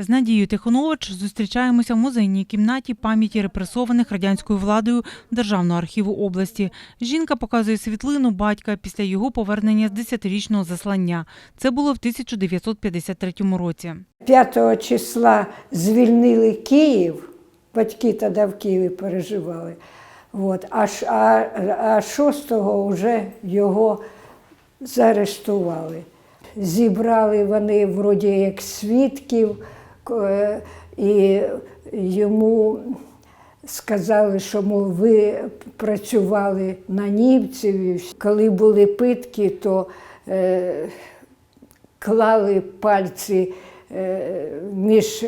З Надією Тихонович зустрічаємося в музейній кімнаті пам'яті репресованих радянською владою Державного архіву області. Жінка показує світлину батька після його повернення з 10-річного заслання. Це було в 1953 році. 5 числа звільнили Київ, батьки тоді в Києві переживали. От, а, ш- а, а 6-го вже його заарештували. Зібрали вони вроді як свідків, і йому сказали, що мов, ви працювали на німців. Коли були питки, то е, клали пальці е, між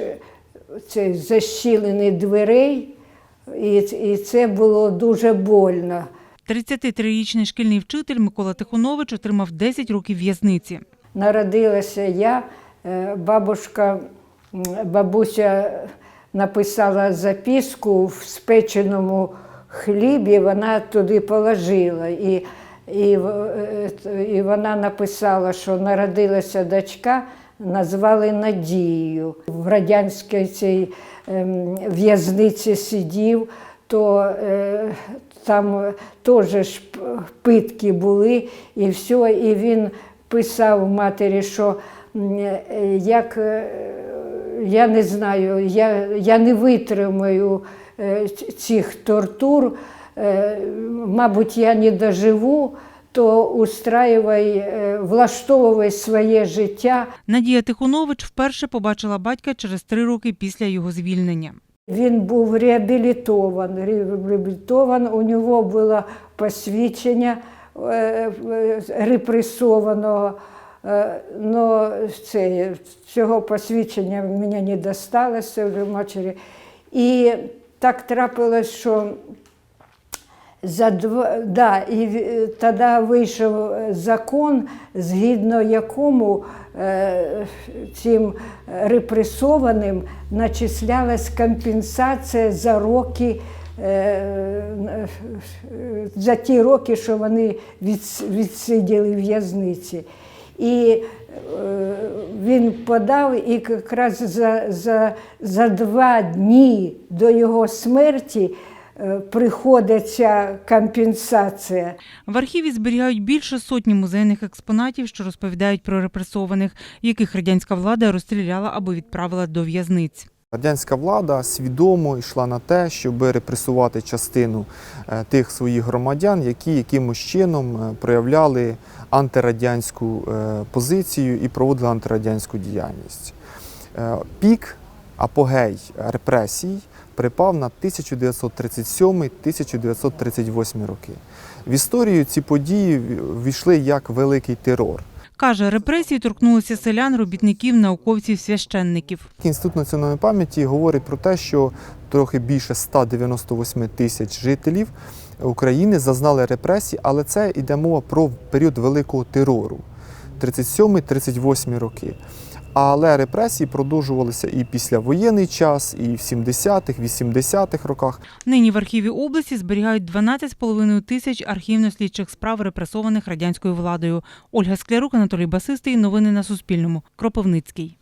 це, защілини дверей, і, і це було дуже больно. 33-річний шкільний вчитель Микола Тихонович отримав 10 років в'язниці. Народилася я, е, бабушка, бабуся написала записку в спеченому хлібі, вона туди положила. І, і, і вона написала, що народилася дочка, назвали Надією. В радянській цій ем, в'язниці сидів, то е, там теж питки були, і все, і він писав матері, що е, як е, я не знаю, я, я не витримаю е, цих тортур, е, мабуть, я не доживу, то устраювай, е, влаштовувай своє життя. Надія Тихонович вперше побачила батька через три роки після його звільнення. Він був реабілітован. реабілітован. У нього було посвідчення репресованого. Е, Но це, цього посвідчення мені не досталося вже матері. І так трапилось, що за два, да, і тоді вийшов закон, згідно якому е, цим репресованим начислялась компенсація за роки. е, За ті роки, що вони відс- відсиділи в в'язниці. І е, він подав, і якраз за, за, за два дні до його смерті е, приходить компенсація. В архіві зберігають більше сотні музейних експонатів, що розповідають про репресованих, яких радянська влада розстріляла або відправила до в'язниць. Радянська влада свідомо йшла на те, щоб репресувати частину е, тих своїх громадян, які якимось чином е, проявляли антирадянську е, позицію і проводили антирадянську діяльність. Пік, апогей репресій припав на 1937-1938 роки. В історію ці події ввійшли як великий терор. Каже, репресії торкнулися селян, робітників, науковців, священників. Інститут національної пам'яті говорить про те, що трохи більше 198 тисяч жителів України зазнали репресій, але це йде мова про період великого терору 37-38 роки. Але репресії продовжувалися і після воєнний час, і в 70-х, 80-х роках. Нині в архіві області зберігають 12,5 тисяч архівно-слідчих справ репресованих радянською владою. Ольга Склярук, Анатолій Басистий. Новини на Суспільному. Кропивницький.